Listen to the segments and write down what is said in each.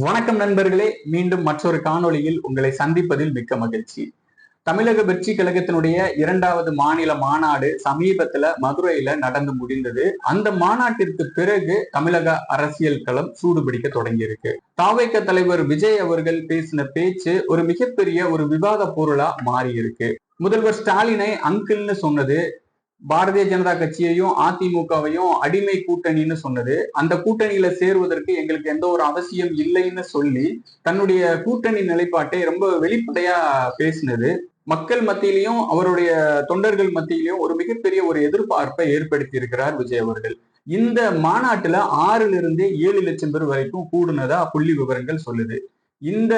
வணக்கம் நண்பர்களே மீண்டும் மற்றொரு காணொளியில் உங்களை சந்திப்பதில் மிக்க மகிழ்ச்சி. தமிழக வெற்றி கழகத்தினுடைய இரண்டாவது மாநில மாநாடு சமீபத்துல மதுரையில நடந்து முடிந்தது. அந்த மாநாட்டிற்கு பிறகு தமிழக அரசியல் களம் சூடுபிடிக்க தொடங்கியிருக்கு. தாவேக்க தலைவர் விஜய் அவர்கள் பேசின பேச்சு ஒரு மிகப்பெரிய ஒரு விவாத பொருளா மாறி இருக்கு முதல்வர் ஸ்டாலினை அங்கிள்னு சொன்னது பாரதிய ஜனதா கட்சியையும் அதிமுகவையும் அடிமை கூட்டணின்னு சொன்னது. அந்த கூட்டணியில சேருவதற்கு எங்களுக்கு எந்த ஒரு அவசியம் இல்லைன்னு சொல்லி தன்னுடைய கூட்டணி நிலைப்பாட்டை ரொம்ப வெளிப்படையா பேசினது. மக்கள் மத்தியிலையும் அவருடைய தொண்டர்கள் மத்தியிலையும் ஒரு மிகப்பெரிய ஒரு எதிர்பார்ப்பை ஏற்படுத்தி இருக்கிறார் விஜய் அவர்கள். இந்த மாநாட்டுல ஆறுல இருந்து ஏழு லட்சம் பேர் வரைக்கும் கூடுனதா புள்ளி விவரங்கள் சொல்லுது. இந்த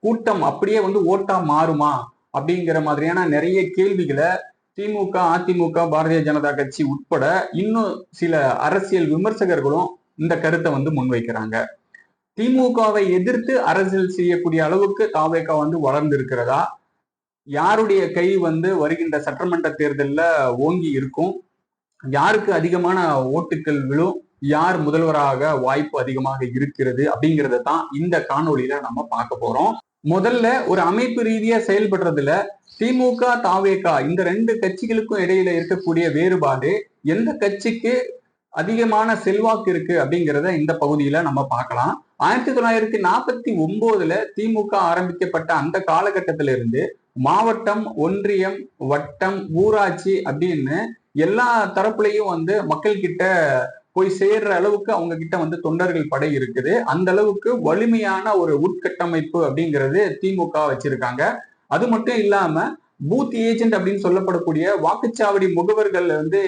கூட்டம் அப்படியே வந்து ஓட்டா மாறுமா அப்படிங்கிற மாதிரியான நிறைய கேள்விகளை திமுக அதிமுக பாரதிய ஜனதா கட்சி உட்பட இன்னும் சில அரசியல் விமர்சகர்களும் இந்த கருத்தை வந்து முன்வைக்கிறாங்க. திமுகவை எதிர்த்து அரசியல் செய்யக்கூடிய அளவுக்கு தாவேகா வந்து வளர்ந்து இருக்கிறதா யாருடைய கை வந்து வருகின்ற சட்டமன்ற தேர்தலில் ஓங்கி இருக்கும்? யாருக்கு அதிகமான ஓட்டுக்கள் விழும்? யார் முதல்வராக வாய்ப்பு அதிகமாக இருக்கிறது? அப்படிங்கிறத தான் இந்த காணொலியில நம்ம பார்க்க போறோம். முதல்ல ஒரு அமைப்பு ரீதியா செயல்படுறதுல திமுக தாவேகா இந்த ரெண்டு கட்சிகளுக்கும் இடையில இருக்கக்கூடிய வேறுபாடு எந்த கட்சிக்கு அதிகமான செல்வாக்கு இருக்கு அப்படிங்கிறத இந்த பகுதியில நம்ம பார்க்கலாம். ஆயிரத்தி தொள்ளாயிரத்தி நாற்பத்தி ஒன்பதுல திமுக ஆரம்பிக்கப்பட்ட அந்த காலகட்டத்திலிருந்து மாவட்டம் ஒன்றியம் வட்டம் ஊராட்சி அப்படின்னு எல்லா தரப்புலையும் வந்து மக்கள் கிட்ட போய் சேர்ற அளவுக்கு அவங்க கிட்ட வந்து தொண்டர்கள் படை இருக்குது. அந்த அளவுக்கு வலிமையான ஒரு உட்கட்டமைப்பு அப்படிங்கிறது திமுக வச்சிருக்காங்க. அது மட்டும் இல்லாம பூத் ஏஜென்ட் அப்படின்னு சொல்லப்படக்கூடிய வாக்குச்சாவடி முகவர்கள் வந்து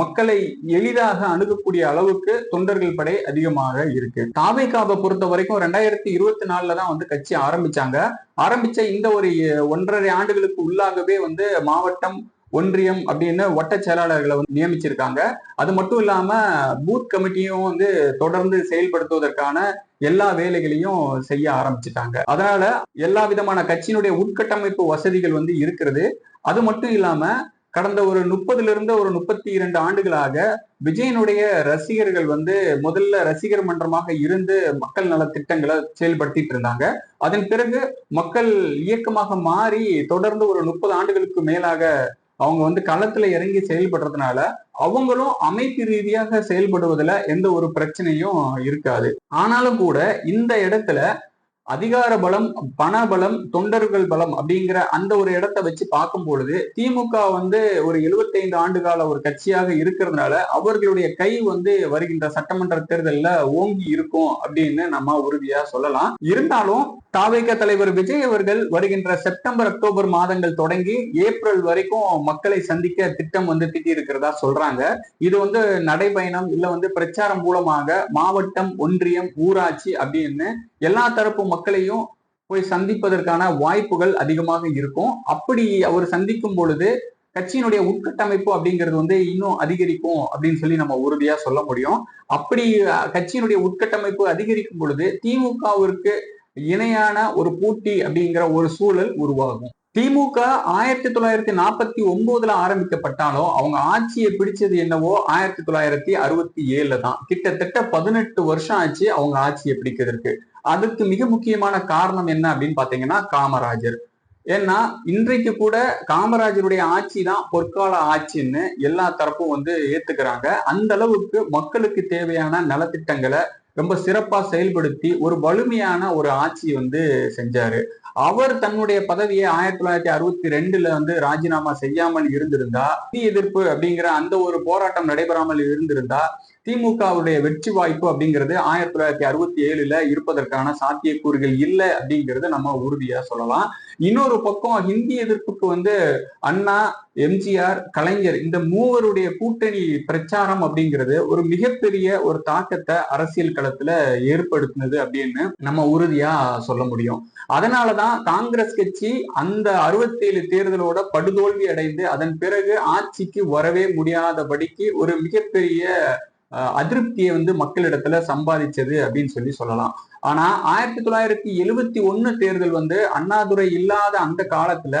மக்களை எளிதாக அணுகக்கூடிய அளவுக்கு தொண்டர்கள் படை அதிகமாக இருக்கு. தாவைக்காவை பொறுத்த வரைக்கும் ரெண்டாயிரத்தி இருபத்தி நாலுல தான் வந்து கட்சி ஆரம்பிச்சாங்க. ஆரம்பிச்ச இந்த ஒரு ஒன்றரை ஆண்டுகளுக்கு உள்ளாகவே வந்து மாவட்டம் ஒன்றியம் அப்படின்னு ஒட்ட செயலாளர்களை வந்து நியமிச்சிருக்காங்க. அது மட்டும் இல்லாம பூத் கமிட்டியும் வந்து தொடர்ந்து செயல்படுத்துவதற்கான எல்லா வேலைகளையும் செய்ய ஆரம்பிச்சிட்டாங்க. அதனால எல்லா விதமான கட்சியினுடைய உட்கட்டமைப்பு வசதிகள் வந்து இருக்கிறது. அது மட்டும் இல்லாம கடந்த ஒரு முப்பதுல இருந்து ஒரு முப்பத்தி இரண்டு ஆண்டுகளாக விஜயனுடைய ரசிகர்கள் வந்து முதல்ல ரசிகர் மன்றமாக இருந்து மக்கள் நல திட்டங்களை செயல்படுத்திட்டு இருந்தாங்க. அதன் பிறகு மக்கள் இயக்கமாக மாறி தொடர்ந்து ஒரு முப்பது ஆண்டுகளுக்கு மேலாக அவங்க வந்து களத்துல இறங்கி செயல்படுறதுனால அவங்களும் அமைப்பு ரீதியாக செயல்படுவதுல எந்த ஒரு பிரச்சனையும் இருக்காது. ஆனாலும் கூட இந்த இடத்துல அதிகார பலம் பண பலம் தொண்டர்கள் பலம் அப்படிங்கிற அந்த ஒரு இடத்த வச்சு பார்க்கும் பொழுது திமுக வந்து ஒரு எழுபத்தைந்து ஆண்டு கால ஒரு கட்சியாக இருக்கிறதுனால அவர்களுடைய கை வந்து வருகின்ற சட்டமன்ற தேர்தலில் ஓங்கி இருக்கும் அப்படின்னு நம்ம உறுதியா சொல்லலாம். இருந்தாலும் தாவேக தலைவர் விஜய் அவர்கள் வருகின்ற செப்டம்பர் அக்டோபர் மாதங்கள் தொடங்கி ஏப்ரல் வரைக்கும் மக்களை சந்திக்க திட்டம் வந்து திட்டி இருக்கிறதா சொல்றாங்க. இது வந்து நடைபயணம் இல்ல வந்து பிரச்சாரம் மூலமாக மாவட்டம் ஒன்றியம் ஊராட்சி அப்படின்னு எல்லா தரப்பு மக்களையும் போய் சந்திப்பதற்கான வாய்ப்புகள் அதிகமாக இருக்கும். அப்படி அவர் சந்திக்கும் பொழுது கட்சியினுடைய உட்கட்டமைப்பு அப்படிங்கிறது வந்து இன்னும் அதிகரிக்கும் அப்படின்னு சொல்லி நம்ம உறுதியா சொல்ல முடியும். அப்படி கட்சியினுடைய உட்கட்டமைப்பு அதிகரிக்கும் பொழுது திமுகவிற்கு இணையான ஒரு போட்டி அப்படிங்கிற ஒரு சூழல் உருவாகும். திமுக ஆயிரத்தி தொள்ளாயிரத்தி நாற்பத்தி ஒன்பதுல ஆரம்பிக்கப்பட்டாலும் அவங்க ஆட்சியை பிடிச்சது என்னவோ ஆயிரத்தி தொள்ளாயிரத்தி அறுபத்தி ஏழுல தான். கிட்டத்தட்ட பதினெட்டு வருஷம் ஆச்சு அவங்க ஆட்சியை பிடிக்கிறதுக்கு. அதுக்கு மிக முக்கியமான காரணம் என்ன அப்படின்னு பாத்தீங்கன்னா காமராஜர். ஏன்னா இன்றைக்கு கூட காமராஜருடைய ஆட்சி தான் பொற்கால ஆட்சின்னு எல்லா தரப்பும் வந்து ஏத்துக்கிறாங்க. அந்த அளவுக்கு மக்களுக்கு தேவையான நலத்திட்டங்களை ரொம்ப சிறப்பா செயல்படுத்தி ஒரு வலிமையான ஒரு ஆட்சி வந்து செஞ்சாரு. அவர் தன்னுடைய பதவியை ஆயிரத்தி தொள்ளாயிரத்தி அறுபத்தி ரெண்டுல வந்து ராஜினாமா செய்யாமல் இருந்திருந்தா தீ எதிர்ப்பு அப்படிங்கிற அந்த ஒரு போராட்டம் நடைபெறாமல் இருந்திருந்தா திமுகவுடைய வெற்றி வாய்ப்பு அப்படிங்கிறது ஆயிரத்தி தொள்ளாயிரத்தி அறுபத்தி ஏழுல இருப்பதற்கான சாத்தியக்கூறுகள் இல்லை அப்படிங்கிறது நம்ம உறுதியா சொல்லலாம். இன்னொரு பக்கம் ஹிந்தி எதிர்ப்புக்கு வந்து அண்ணா எம்ஜிஆர் கலைஞர் இந்த மூவருடைய கூட்டணி பிரச்சாரம் அப்படிங்கிறது ஒரு மிகப்பெரிய ஒரு தாக்கத்தை அரசியல் களத்துல ஏற்படுத்தினது அப்படின்னு நம்ம உறுதியா சொல்ல முடியும். அதனாலதான் காங்கிரஸ் கட்சி அந்த அறுபத்தி ஏழு தேர்தலோட படுதோல்வி அடைந்து அதன் பிறகு ஆட்சிக்கு வரவே முடியாதபடிக்கு ஒரு மிகப்பெரிய அதிருப்தியை வந்து மக்களிடத்துல சம்பாதிச்சது அப்படின்னு சொல்லி சொல்லலாம். ஆனா ஆயிரத்தி தொள்ளாயிரத்தி எழுவத்தி ஒண்ணு தேர்தல் வந்து அண்ணாதுரை இல்லாத அந்த காலத்துல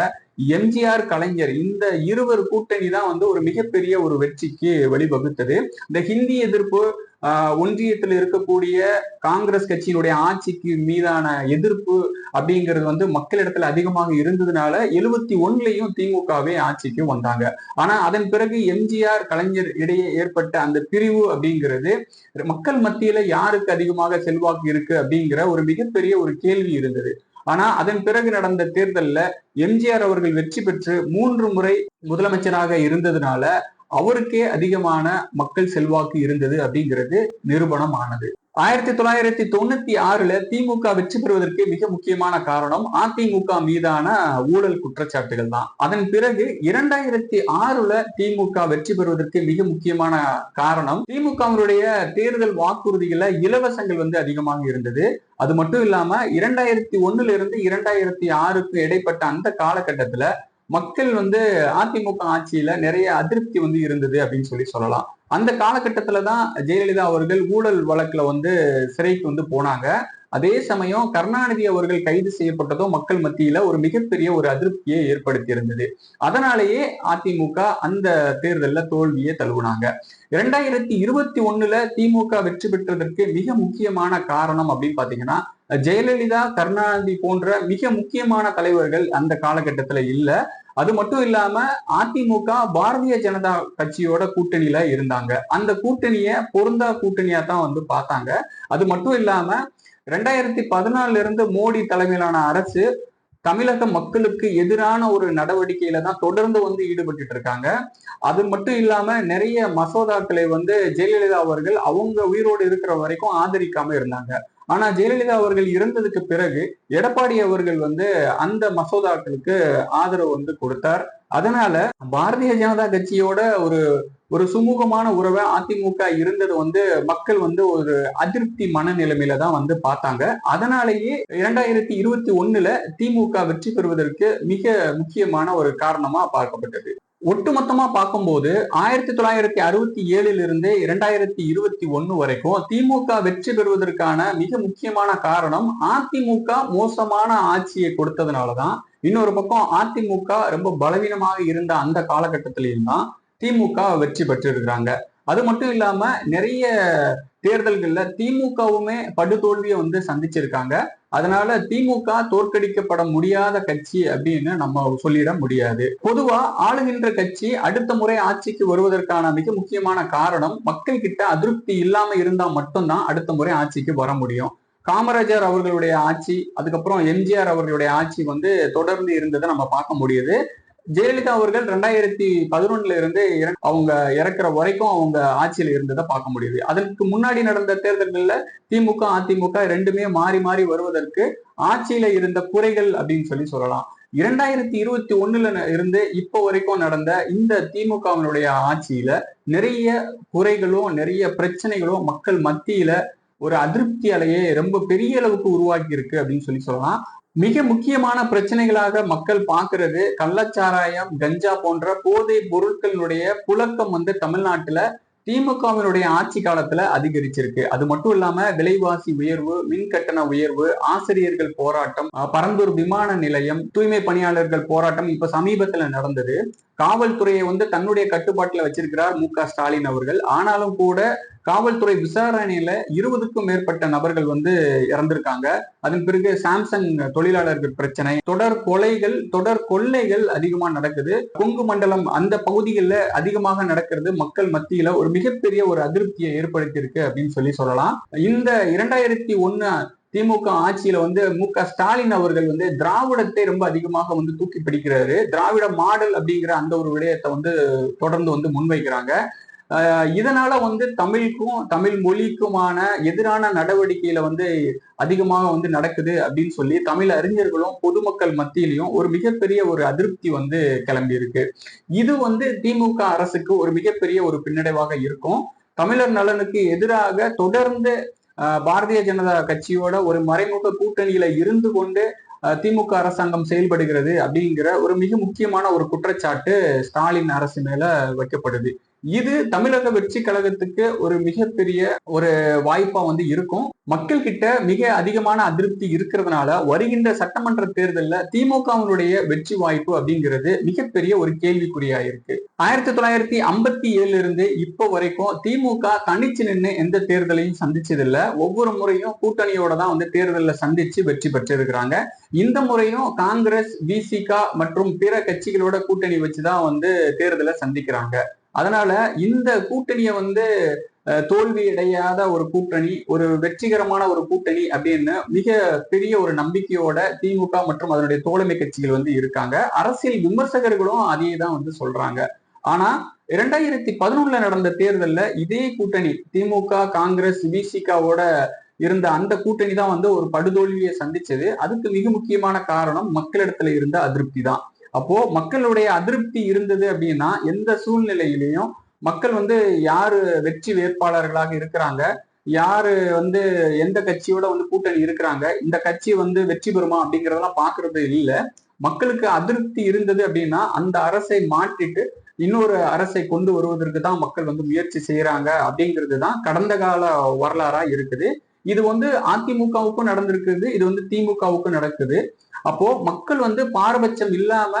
எம்ஜிஆர் கலைஞர் இந்த இருவர் கூட்டணி தான் வந்து ஒரு மிகப்பெரிய ஒரு வெற்றிக்கு வழிவகுத்தது. இந்த ஹிந்தி எதிர்ப்பு ஒன்றியத்தில் இருக்கக்கூடிய காங்கிரஸ் கட்சியினுடைய ஆட்சிக்கு மீதான எதிர்ப்பு அப்படிங்கிறது வந்து மக்களிடத்துல அதிகமாக இருந்ததுனால எழுபத்தி ஒன்னுலயும் திமுகவே ஆட்சிக்கு வந்தாங்க. ஆனா அதன் பிறகு எம்ஜிஆர் கலைஞர் இடையே ஏற்பட்ட அந்த பிரிவு அப்படிங்கிறது மக்கள் மத்தியில யாருக்கு அதிகமாக செல்வாக்கு இருக்கு அப்படிங்கிற ஒரு மிகப்பெரிய ஒரு கேள்வி இருந்தது. ஆனா அதன் பிறகு நடந்த தேர்தல்ல எம்ஜிஆர் அவர்கள் வெற்றி பெற்று மூன்று முறை முதலமைச்சராக இருந்ததுனால அவருக்கே அதிகமான மக்கள் செல்வாக்கு இருந்தது அப்படிங்கிறது நிரூபணம் ஆனது ஆயிரத்தி தொள்ளாயிரத்தி தொண்ணூத்தி ஆறுல திமுக வெற்றி பெறுவதற்கு மிக முக்கியமான காரணம் அதிமுக மீதான ஊழல் குற்றச்சாட்டுகள் தான். அதன் பிறகு இரண்டாயிரத்தி ஆறுல திமுக வெற்றி பெறுவதற்கு மிக முக்கியமான காரணம் திமுகவினுடைய தேர்தல் வாக்குறுதிகளை இலவசங்கள் வந்து அதிகமாக இருந்தது. அது மட்டும் இல்லாம இரண்டாயிரத்தி ஒண்ணுல இருந்து இரண்டாயிரத்தி ஆறுக்கு இடைப்பட்ட அந்த காலகட்டத்துல மக்கள் வந்து அதிமுக ஆட்சியில நிறைய அதிருப்தி வந்து இருந்தது அப்படின்னு சொல்லி சொல்லலாம். அந்த காலகட்டத்துல தான் ஜெயலலிதா அவர்கள் ஊழல் வழக்குல வந்து சிறைக்கு வந்து போனாங்க. அதே சமயம் கருணாநிதி அவர்கள் கைது செய்யப்பட்டதும் மக்கள் மத்தியில ஒரு மிகப்பெரிய ஒரு அதிருப்தியை ஏற்படுத்தி இருந்தது அதனாலேயே அதிமுக அந்த தேர்தலில் தோல்வியை தழுவுனாங்க. இரண்டாயிரத்தி இருபத்தி ஒண்ணுல திமுக வெற்றி பெற்றதற்கு மிக முக்கியமான காரணம் அப்படின்னு பாத்தீங்கன்னா ஜெயலலிதா கருணாநிதி போன்ற மிக முக்கியமான தலைவர்கள் அந்த காலகட்டத்துல இல்ல. அது மட்டும் இல்லாம அதிமுக பாரதிய ஜனதா கட்சியோட கூட்டணியில இருந்தாங்க. அந்த கூட்டணிய பொருந்தா கூட்டணியா தான் வந்து பார்த்தாங்க. அது மட்டும் இல்லாம ரெண்டாயிரத்தி பதினாலுல இருந்து மோடி தலைமையிலான அரசு தமிழக மக்களுக்கு எதிரான ஒரு நடவடிக்கையில தான் தொடர்ந்து வந்து ஈடுபட்டு இருக்காங்க. அது மட்டும் இல்லாம நிறைய மசோதாக்களை வந்து ஜெயலலிதா அவர்கள் அவங்க உயிரோடு இருக்கிற வரைக்கும் ஆதரிக்காம இருந்தாங்க. ஆனா ஜெயலலிதா அவர்கள் இறந்ததுக்கு பிறகு எடப்பாடி அவர்கள் வந்து அந்த மசோதாக்களுக்கு ஆதரவு வந்து கொடுத்தார். அதனால பாரதிய ஜனதா கட்சியோட ஒரு ஒரு சுமூகமான உறவை அதிமுக இருந்தது வந்து மக்கள் வந்து ஒரு அதிருப்தி மனநிலைமையில தான் வந்து பார்த்தாங்க. அதனாலேயே இரண்டாயிரத்தி இருபத்தி ஒண்ணுல திமுக வெற்றி பெறுவதற்கு மிக முக்கியமான ஒரு காரணமா பார்க்கப்பட்டது. ஒட்டுமொத்தமா பார்க்கும்போது ஆயிரத்தி தொள்ளாயிரத்தி அறுபத்தி ஏழுல இருந்து இரண்டாயிரத்தி இருபத்தி ஒன்னு வரைக்கும் திமுக வெற்றி பெறுவதற்கான மிக முக்கியமான காரணம் அதிமுக மோசமான ஆட்சியை கொடுத்ததுனாலதான் இன்னொரு பக்கம் அதிமுக ரொம்ப பலவீனமாக இருந்த அந்த காலகட்டத்திலையும் தான் திமுக வெற்றி பெற்றிருக்கிறாங்க. அது மட்டும் இல்லாம நிறைய தேர்தல்கள்ல திமுகவுமே படுதோல்வியை வந்து சந்திச்சிருக்காங்க. அதனால திமுக தோற்கடிக்கப்பட முடியாத கட்சி அப்படின்னு நம்ம சொல்லிட முடியாது. பொதுவா ஆளுகின்ற கட்சி அடுத்த முறை ஆட்சிக்கு வருவதற்கான மிக முக்கியமான காரணம் மக்கள் கிட்ட அதிருப்தி இல்லாம இருந்தா மட்டும்தான் அடுத்த முறை ஆட்சிக்கு வர முடியும். காமராஜர் அவர்களுடைய ஆட்சி அதுக்கப்புறம் எம்ஜிஆர் அவர்களுடைய ஆட்சி வந்து தொடர்ந்து இருந்ததை நம்ம பார்க்க முடியுது. ஜெயலலிதா அவர்கள் ரெண்டாயிரத்தி பதினொன்னுல இருந்து அவங்க இறக்குற வரைக்கும் அவங்க ஆட்சியில இருந்ததை பார்க்க முடியுது. அதற்கு முன்னாடி நடந்த தேர்தல்கள்ல திமுக அதிமுக ரெண்டுமே மாறி மாறி வருவதற்கு ஆட்சியில இருந்த குறைகள் அப்படின்னு சொல்லி சொல்லலாம். இரண்டாயிரத்தி இருபத்தி ஒண்ணுல இருந்து இப்போ வரைக்கும் நடந்த இந்த திமுகவினுடைய ஆட்சியில நிறைய குறைகளும் நிறைய பிரச்சனைகளும் மக்கள் மத்தியில ஒரு அதிருப்தி அலையை ரொம்ப பெரிய அளவுக்கு உருவாக்கி இருக்கு அப்படின்னு சொல்லி சொல்லலாம். மிக முக்கியமான பிரச்சனைகளாக மக்கள் பார்க்கறது. கள்ளச்சாராயம் கஞ்சா போன்ற போதை பொருட்களினுடைய புழக்கம் வந்து தமிழ்நாட்டுல திமுகவினுடைய ஆட்சி காலத்துல அதிகரிச்சிருக்கு. அது மட்டும் இல்லாம விலைவாசி உயர்வு மின் கட்டண உயர்வு ஆசிரியர்கள் போராட்டம் பரந்தூர் விமான நிலையம் தூய்மை பணியாளர்கள் போராட்டம் இப்ப சமீபத்துல நடந்தது. காவல்துறையை வந்து தன்னுடைய கட்டுப்பாட்டுல வச்சிருக்கிறார் மு க ஸ்டாலின் அவர்கள். ஆனாலும் கூட காவல்துறை விசாரணையில இருபதுக்கும் மேற்பட்ட நபர்கள் வந்து இறந்திருக்காங்க. அதன் பிறகு சாம்சங் தொழிலாளர்கள் பிரச்சனை தொடர் கொலைகள் தொடர் கொள்ளைகள் அதிகமா நடக்குது. கொங்கு மண்டலம் அந்த பகுதிகளில் அதிகமாக நடக்கிறது. மக்கள் மத்தியில ஒரு மிகப்பெரிய ஒரு அதிருப்தியை ஏற்படுத்தியிருக்கு அப்படின்னு சொல்லி சொல்லலாம். இந்த இரண்டாயிரத்தி ஒன்னு திமுக ஆட்சியில வந்து மு க ஸ்டாலின் அவர்கள் வந்து திராவிடத்தை ரொம்ப அதிகமாக வந்து தூக்கி பிடிக்கிறாரு. திராவிட மாடல் அப்படிங்கிற அந்த ஒரு விடயத்தை வந்து தொடர்ந்து வந்து முன்வைக்கிறாங்க. இதனால வந்து தமிழுக்கும் தமிழ் மொழிக்குமான எதிரான நடவடிக்கையில வந்து அதிகமாக வந்து நடக்குது அப்படின்னு சொல்லி தமிழ் அறிஞர்களும் பொதுமக்கள் மத்தியிலையும் ஒரு மிகப்பெரிய ஒரு அதிருப்தி வந்து கிளம்பி இருக்கு இது வந்து திமுக அரசுக்கு ஒரு மிகப்பெரிய ஒரு பின்னடைவாக இருக்கும். தமிழர் நலனுக்கு எதிராக தொடர்ந்து பாரதிய ஜனதா கட்சியோட ஒரு மறைமுக கூட்டணியில இருந்து கொண்டு திமுக அரசாங்கம் செயல்படுகிறது அப்படிங்கிற ஒரு மிக முக்கியமான ஒரு குற்றச்சாட்டு ஸ்டாலின் அரசு மேல வைக்கப்படுது. இது தமிழக வெற்றி கழகத்துக்கு ஒரு மிகப்பெரிய ஒரு வாய்ப்பா வந்து இருக்கும். மக்கள் கிட்ட மிக அதிகமான அதிருப்தி இருக்கிறதுனால வருகின்ற சட்டமன்ற தேர்தலில் திமுகவினுடைய வெற்றி வாய்ப்பு அப்படிங்கிறது மிகப்பெரிய ஒரு கேள்விக்குறியா இருக்கு ஆயிரத்தி தொள்ளாயிரத்தி ஐம்பத்தி ஏழுல இருந்து இப்போ வரைக்கும் திமுக தனிச்சு நின்று எந்த தேர்தலையும் சந்திச்சதில்ல. ஒவ்வொரு முறையும் கூட்டணியோட தான் வந்து தேர்தலில் சந்திச்சு வெற்றி பெற்றிருக்கிறாங்க. இந்த முறையும் காங்கிரஸ் விசிகா மற்றும் பிற கட்சிகளோட கூட்டணி வச்சுதான் வந்து தேர்தலை சந்திக்கிறாங்க. அதனால இந்த கூட்டணியை வந்து தோல்வி அடையாத ஒரு கூட்டணி ஒரு வெற்றிகரமான ஒரு கூட்டணி அப்படின்னு மிக பெரிய ஒரு நம்பிக்கையோட திமுக மற்றும் அதனுடைய தோழமை கட்சிகள் வந்து இருக்காங்க. அரசியல் விமர்சகர்களும் அதையே தான் வந்து சொல்றாங்க. ஆனா இரண்டாயிரத்தி பதினொன்னுல நடந்த தேர்தல்ல இதே கூட்டணி திமுக காங்கிரஸ் விசிகாவோட இருந்த அந்த கூட்டணி தான் வந்து ஒரு படுதோல்வியை சந்திச்சது. அதுக்கு மிக முக்கியமான காரணம் மக்களிடத்துல இருந்த அதிருப்தி தான். அப்போ மக்களுடைய அதிருப்தி இருந்தது அப்படின்னா எந்த சூழ்நிலையிலையும் மக்கள் வந்து யாரு வெற்றி வேட்பாளர்களாக இருக்கிறாங்க? யாரு வந்து எந்த கட்சியோட வந்து கூட்டணி இருக்கிறாங்க? இந்த கட்சி வந்து வெற்றி பெறுமா அப்படிங்கறதெல்லாம் பாக்குறது இல்ல. மக்களுக்கு அதிருப்தி இருந்தது அப்படின்னா அந்த அரசை மாற்றிட்டு இன்னொரு அரசை கொண்டு வருவதற்கு தான் மக்கள் வந்து முயற்சி செய்யறாங்க அப்படிங்கிறது தான் கடந்த கால வரலாறா இருக்குது. இது வந்து அதிமுகவுக்கும் நடந்திருக்குது இது வந்து திமுகவுக்கும் நடக்குது. அப்போ மக்கள் வந்து பாரபட்சம் இல்லாம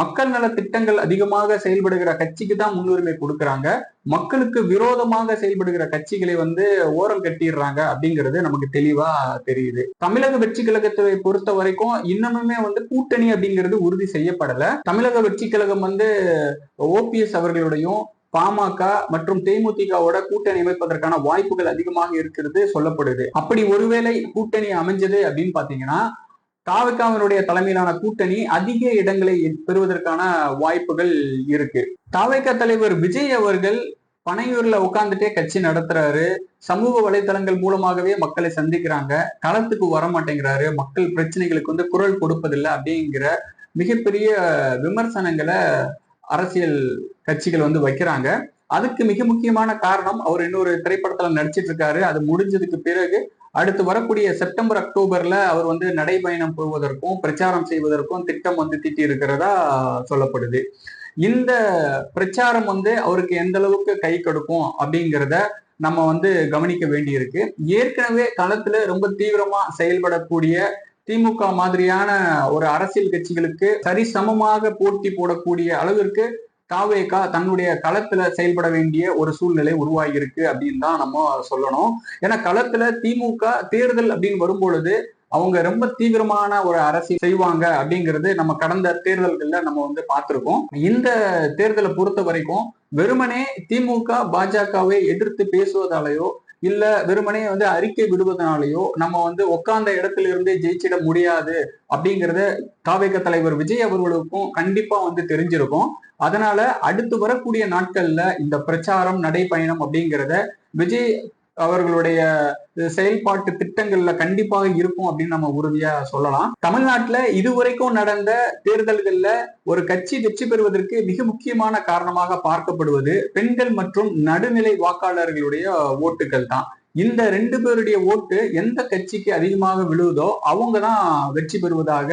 மக்கள் நல திட்டங்கள் அதிகமாக செயல்படுகிற கட்சிக்கு தான் முன்னுரிமை கொடுக்கறாங்க. மக்களுக்கு விரோதமாக செயல்படுகிற கட்சிகளை வந்து ஓரம் கட்டிடுறாங்க அப்படிங்கிறது நமக்கு தெளிவா தெரியுது. தமிழக வெற்றி கழகத்தை பொறுத்த வரைக்கும் இன்னமுமே வந்து கூட்டணி அப்படிங்கிறது உறுதி செய்யப்படல. தமிழக வெற்றி கழகம் வந்து ஓபிஎஸ் அவர்களுடையும் பாமக மற்றும் தேமுதிகவோட கூட்டணி அமைப்பதற்கான வாய்ப்புகள் அதிகமாக இருக்கிறது சொல்லப்படுது. அப்படி ஒருவேளை கூட்டணி அமைஞ்சது அப்படின்னு பாத்தீங்கன்னா தாவக்காவினுடைய தலைமையிலான கூட்டணி அதிக இடங்களை பெறுவதற்கான வாய்ப்புகள் இருக்கு. தாவக தலைவர் விஜய் அவர்கள் பனையூர்ல உட்காந்துட்டே கட்சி நடத்துறாரு. சமூக வலைதளங்கள் மூலமாகவே மக்களை சந்திக்கிறாங்க. களத்துக்கு வர மாட்டேங்கிறாரு மக்கள் பிரச்சனைகளுக்கு வந்து குரல் கொடுப்பதில்லை அப்படிங்கிற மிகப்பெரிய விமர்சனங்களை அரசியல் கட்சிகள் வந்து வைக்கிறாங்க. அதுக்கு மிக முக்கியமான காரணம் அவர் இன்னொரு திரைப்படத்துல நடிச்சிட்டு இருக்காரு. அது முடிஞ்சதுக்கு பிறகு அடுத்து வரக்கூடிய செப்டம்பர் அக்டோபர்ல அவர் வந்து நடைபயணம் போவதற்கும் பிரச்சாரம் செய்வதற்கும் திட்டம் வந்து திட்டி இருக்கிறதா சொல்லப்படுது. இந்த பிரச்சாரம் வந்து அவருக்கு எந்த அளவுக்கு கை கொடுக்கும் அப்படிங்கிறத நம்ம வந்து கவனிக்க வேண்டியிருக்கு. ஏற்கனவே களத்துல ரொம்ப தீவிரமா செயல்படக்கூடிய திமுக மாதிரியான ஒரு அரசியல் கட்சிகளுக்கு சரிசமமாக போட்டி போடக்கூடிய அளவிற்கு தாவேகா தன்னுடைய களத்துல செயல்பட வேண்டிய ஒரு சூழ்நிலை உருவாகி இருக்கு அப்படின்னு தான் நம்ம சொல்லணும். ஏன்னா களத்துல திமுக தேர்தல் அப்படின்னு வரும்பொழுது அவங்க ரொம்ப தீவிரமான ஒரு அரசியல் செய்வாங்க அப்படிங்கிறது நம்ம கடந்த தேர்தல்கள்ல நம்ம வந்து பார்த்திருக்கோம். இந்த தேர்தலை பொறுத்த வரைக்கும் வெறுமனே திமுக பாஜகவை எதிர்த்து பேசுவதாலேயோ இல்ல வெறுமனே வந்து அறிக்கை விடுவதனாலேயோ நம்ம வந்து உட்கார்ந்த இடத்துல இருந்தே ஜெயிச்சிட முடியாது அப்படிங்கறத தாவேக தலைவர் விஜய் அவர்களுக்கும் கண்டிப்பா வந்து தெரிஞ்சிருக்கும். அதனால அடுத்து வரக்கூடிய நாட்கள்ல இந்த பிரச்சாரம் நடைப்பயணம் அப்படிங்கிறத விஜய் அவர்களுடைய செயல்பாட்டு திட்டங்கள்ல கண்டிப்பாக இருக்கும் அப்படின்னு நம்ம உறுதியா சொல்லலாம். தமிழ்நாட்டுல இதுவரைக்கும் நடந்த தேர்தல்கள்ல ஒரு கட்சி வெற்றி பெறுவதற்கு மிக முக்கியமான காரணமாக பார்க்கப்படுவது பெண்கள் மற்றும் நடுநிலை வாக்காளர்களுடைய ஓட்டுகள் தான். இந்த ரெண்டு பேருடைய ஓட்டு எந்த கட்சிக்கு அதிகமாக விழுவதோ அவங்க தான் வெற்றி பெறுவதாக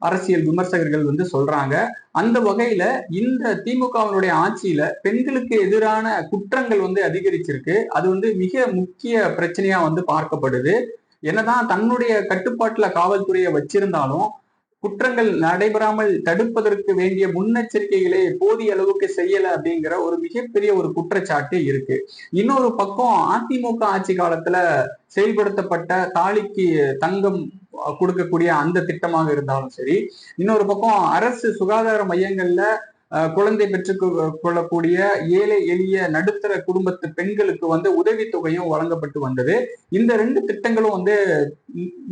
அரசியல் விமர்சகர்கள் வந்து சொல்றாங்க. அந்த வகையில இந்த திமுகவினுடைய ஆட்சியில பெண்களுக்கு எதிரான குற்றங்கள் வந்து அதிகரிச்சிருக்கு. அது வந்து மிக முக்கிய பிரச்சனையா வந்து பார்க்கப்படுது. என்னதான் தன்னுடைய கட்டுப்பாட்டுல காவல்துறையை வச்சிருந்தாலும் குற்றங்கள் நடைபெறாமல் தடுப்பதற்கு வேண்டிய முன்னெச்சரிக்கைகளை போதிய அளவுக்கு செய்யல அப்படிங்கிற ஒரு மிகப்பெரிய ஒரு குற்றச்சாட்டு இருக்கு. இன்னொரு பக்கம் அதிமுக ஆட்சி காலத்துல செயல்படுத்தப்பட்ட தாலிக்கு தங்கம் கொடுக்கக்கூடிய அந்த திட்டமாக இருந்தாலும் சரி இன்னொரு பக்கம் அரசு சுகாதார மையங்கள்ல குழந்தை பெற்று கொள்ளக்கூடிய ஏழை எளிய நடுத்தர குடும்பத்து பெண்களுக்கு வந்து உதவித்தொகையும் வழங்கப்பட்டு வந்தது. இந்த ரெண்டு திட்டங்களும் வந்து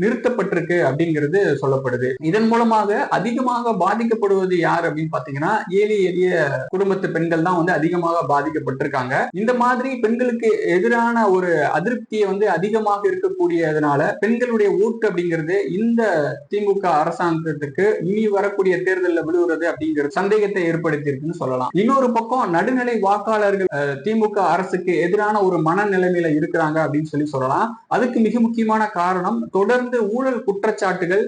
நிறுத்தப்பட்டிருக்கு அப்படிங்கிறது சொல்லப்படுது. இதன் மூலமாக அதிகமாக பாதிக்கப்படுவது யார் அப்படின்னு பாத்தீங்கன்னா ஏழை எளிய குடும்பத்து பெண்கள் தான் வந்து அதிகமாக பாதிக்கப்பட்டிருக்காங்க. இந்த மாதிரி பெண்களுக்கு எதிரான ஒரு அதிருப்தியை வந்து அதிகமாக இருக்கக்கூடியதுனால பெண்களுடைய ஓட்டு அப்படிங்கிறது இந்த திமுக அரசாங்கத்துக்கு இனி வரக்கூடிய தேர்தலில் விழுவுறது அப்படிங்கிற சந்தேகத்தை ஏற்படுத்தியிருக்குன்னு சொல்லலாம். இன்னொரு பக்கம் நடுநிலை வாக்காளர்கள் திமுக அரசுக்கு எதிரான ஒரு மனநிலைமையில இருக்கிறாங்க அப்படின்னு சொல்லி சொல்லலாம். அதுக்கு மிக முக்கியமான காரணம் தொடர்ந்து ஊழல் குற்றச்சாட்டுகள்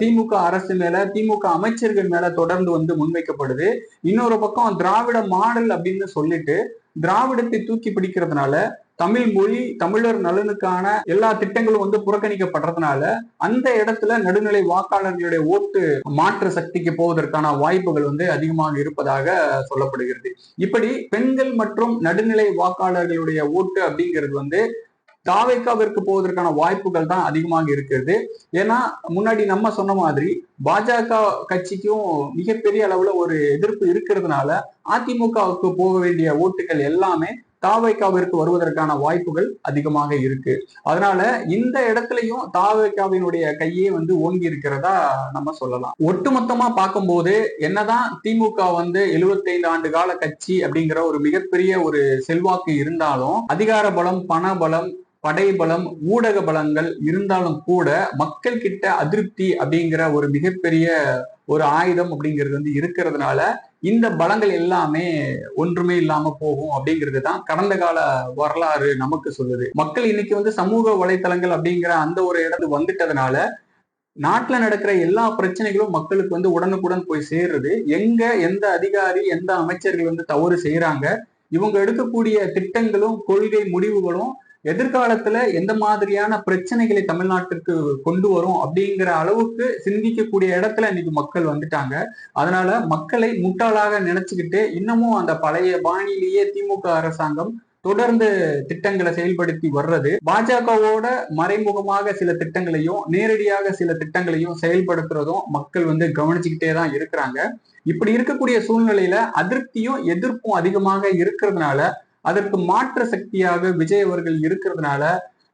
திமுக அரசு மேல திமுக அமைச்சர்கள் மேல தொடர்ந்து வந்து முன்வைக்கப்படுது. இன்னொரு பக்கம் திராவிட மாடல் அப்படின்னு சொல்லிட்டு திராவிடத்தை தூக்கி பிடிக்கிறதுனால தமிழ் மொழி தமிழர் நலனுக்கான எல்லா திட்டங்களும் வந்து புறக்கணிக்கப்படுறதுனால அந்த இடத்துல நடுநிலை வாக்காளர்களுடைய ஓட்டு மாற்று சக்திக்கு போவதற்கான வாய்ப்புகள் வந்து அதிகமாக இருப்பதாக சொல்லப்படுகிறது. இப்படி பெண்கள் மற்றும் நடுநிலை வாக்காளர்களுடைய ஓட்டு அப்படிங்கிறது வந்து தாவேக்காவிற்கு போவதற்கான வாய்ப்புகள் தான் அதிகமாக இருக்கிறது. ஏன்னா முன்னாடி நம்ம சொன்ன மாதிரி பாஜக கட்சிக்கும் மிகப்பெரிய அளவுல ஒரு எதிர்ப்பு இருக்கிறதுனால அதிமுகவுக்கு போக வேண்டிய ஓட்டுகள் எல்லாமே தாவைக்காவிற்கு வருவதற்கான வாய்ப்புகள் அதிகமாக இருக்கு. அதனால இந்த இடத்துலயும் தாவைக்காவினுடைய கையே வந்து ஓங்கி இருக்கிறதா நம்ம சொல்லலாம். ஒட்டுமொத்தமா பார்க்கும்போது என்னதான் திமுக வந்து 75 ஆண்டு கால கட்சி அப்படிங்கிற ஒரு மிகப்பெரிய ஒரு செல்வாக்கு இருந்தாலும் அதிகார பலம் பண பலம் படை பலம் ஊடக பலங்கள் இருந்தாலும் கூட மக்கள் கிட்ட அதிருப்தி அப்படிங்கிற ஒரு மிகப்பெரிய ஒரு ஆயுதம் அப்படிங்கிறது வந்து இருக்கிறதுனால இந்த பலங்கள் எல்லாமே ஒன்றுமே இல்லாம போகும் அப்படிங்கிறது தான் கடந்த கால வரலாறு நமக்கு சொல்லுது. மக்கள் இன்னைக்கு வந்து சமூக வலைத்தளங்கள் அப்படிங்கிற அந்த ஒரு இடத்துக்கு வந்துட்டதுனால நாட்டுல நடக்கிற எல்லா பிரச்சனைகளும் மக்களுக்கு வந்து உடனுக்குடன் போய் சேர்றது. எங்க எந்த அதிகாரி எந்த அமைச்சர்கள் வந்து தவறு செய்யறாங்க இவங்க எடுக்கக்கூடிய திட்டங்களும் கொள்கை முடிவுகளும் எதிர்காலத்துல எந்த மாதிரியான பிரச்சனைகளை தமிழ்நாட்டிற்கு கொண்டு வரும் அப்படிங்கிற அளவுக்கு சிந்திக்கக்கூடிய இடத்துல இன்னைக்கு மக்கள் வந்துட்டாங்க. அதனால மக்களை முட்டாளாக நினைச்சுக்கிட்டு இன்னமும் அந்த பழைய பாணியிலேயே திமுக அரசாங்கம் தொடர்ந்து திட்டங்களை செயல்படுத்தி வர்றது. பாஜகவோட மறைமுகமாக சில திட்டங்களையும் நேரடியாக சில திட்டங்களையும் செயல்படுத்துறதும் மக்கள் வந்து கவனிச்சுக்கிட்டே தான் இருக்கிறாங்க. இப்படி இருக்கக்கூடிய சூழ்நிலையில அதிருப்தியும் எதிர்ப்பும் அதிகமாக இருக்கிறதுனால அதற்கு மாற்ற சக்தியாக விஜய் அவர்கள் இருக்கிறதுனால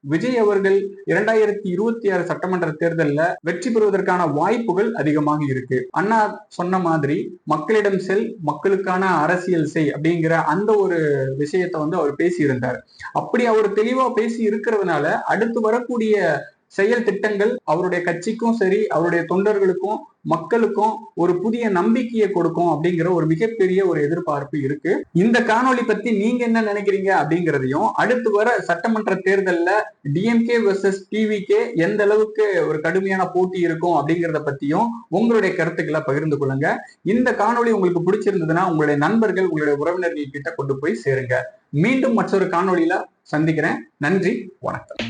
விஜய் அவர்கள் இரண்டாயிரத்தி இருபத்தி ஆறு சட்டமன்ற தேர்தலில் வெற்றி பெறுவதற்கான வாய்ப்புகள் அதிகமாக இருக்கு. அண்ணா சொன்ன மாதிரி மக்களிடம் செல் மக்களுக்கான அரசியல் செய் அப்படிங்கிற அந்த ஒரு விஷயத்த வந்து அவர் பேசியிருந்தார். அப்படி அவர் தெளிவா பேசி இருக்கிறதுனால அடுத்து வரக்கூடிய செயல் திட்டங்கள் அவருடைய கட்சிக்கும் சரி அவருடைய தொண்டர்களுக்கும் மக்களுக்கும் ஒரு புதிய நம்பிக்கையை கொடுக்கும் அப்படிங்கிற ஒரு மிகப்பெரிய ஒரு எதிர்பார்ப்பு இருக்கு. இந்த காணொளி பத்தி நீங்க என்ன நினைக்கிறீங்க அப்படிங்கிறதையும் அடுத்து வர சட்டமன்ற தேர்தல்ல டிஎம்கே வெர்சஸ் டிவிகே எந்த அளவுக்கு ஒரு கடுமையான போட்டி இருக்கும் அப்படிங்கிறத பத்தியும் உங்களுடைய கருத்துக்களை பகிர்ந்து கொள்ளுங்க. இந்த காணொளி உங்களுக்கு பிடிச்சிருந்ததுன்னா உங்களுடைய நண்பர்கள் உங்களுடைய உறவினர்கள் கிட்ட கொண்டு போய் சேருங்க. மீண்டும் மற்றொரு காணொலியில சந்திக்கிறேன். நன்றி வணக்கம்.